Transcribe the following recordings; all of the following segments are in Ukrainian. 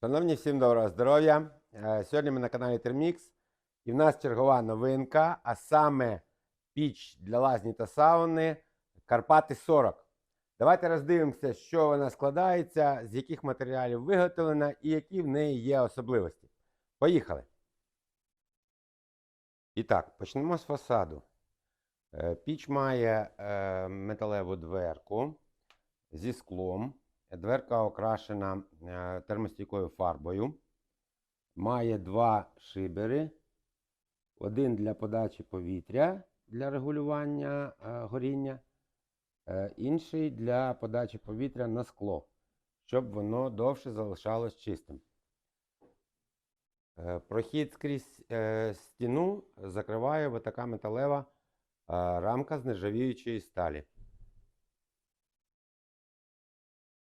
Шановні, всім доброго здоров'я. Е, Сьогодні ми на каналі Термікс і в нас чергова новинка, а саме піч для лазні та сауни Карпати 40. Давайте роздивимося, що вона складається, з яких матеріалів виготовлена і які в неї є особливості. Поїхали. І так, почнемо з фасаду. Е, Піч має е, металеву дверку зі склом. Дверка окрашена е, термостійкою фарбою. Має два шибери. Один для подачі повітря для регулювання е, горіння, е, інший для подачі повітря на скло, щоб воно довше залишалось чистим. Прохід скрізь стіну закриває така металева рамка з нержавіючої сталі.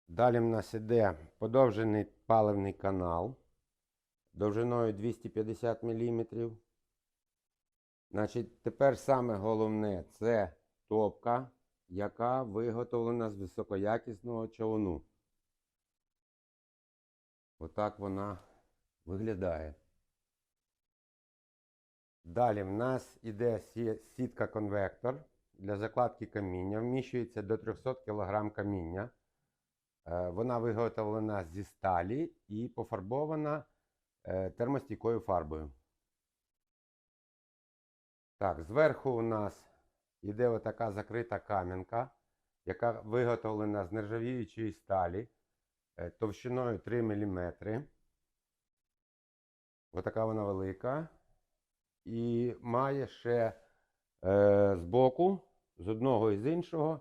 Далі в нас іде подовжений паливний канал довжиною 250 мм. Значить, тепер саме головне це топка, яка виготовлена з високоякісного човну. Отак вона виглядає. Далі в нас іде сітка-конвектор для закладки каміння. Вміщується до 300 кг каміння. Е, Вона виготовлена зі сталі і пофарбована е, термостійкою фарбою. Так, зверху у нас йде отака закрита кам'янка, яка виготовлена з нержавіючої сталі е, товщиною 3 мм. Отака вона велика. І має ще е, збоку, з одного і з іншого,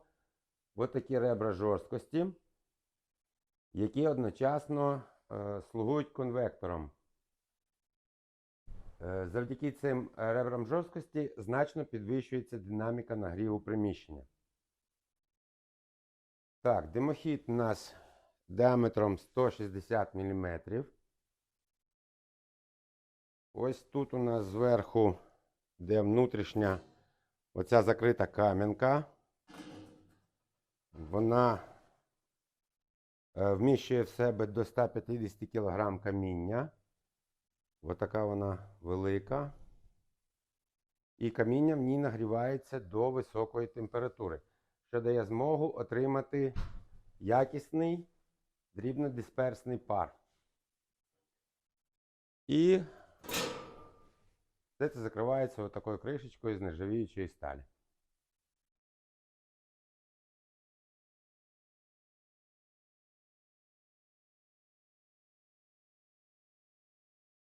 отакі ребра жорсткості які одночасно е, слугують конвектором. Е, завдяки цим ребрам жорсткості значно підвищується динаміка нагріву приміщення. Так, димохід у нас діаметром 160 мм. Ось тут у нас зверху, де внутрішня оця закрита кам'янка. Вона Вміщує в себе до 150 кг каміння. Отака вона велика. І каміння в ній нагрівається до високої температури, що дає змогу отримати якісний дрібнодисперсний пар. І все це закривається отакою кришечкою з нержавіючої сталі.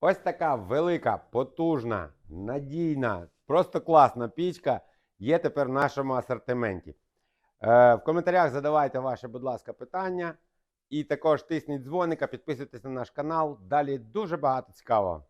Ось така велика, потужна, надійна, просто класна пічка є тепер в нашому асортименті. Е, в коментарях задавайте ваші, будь ласка, питання. І також тисніть дзвоника, підписуйтесь на наш канал. Далі дуже багато цікавого.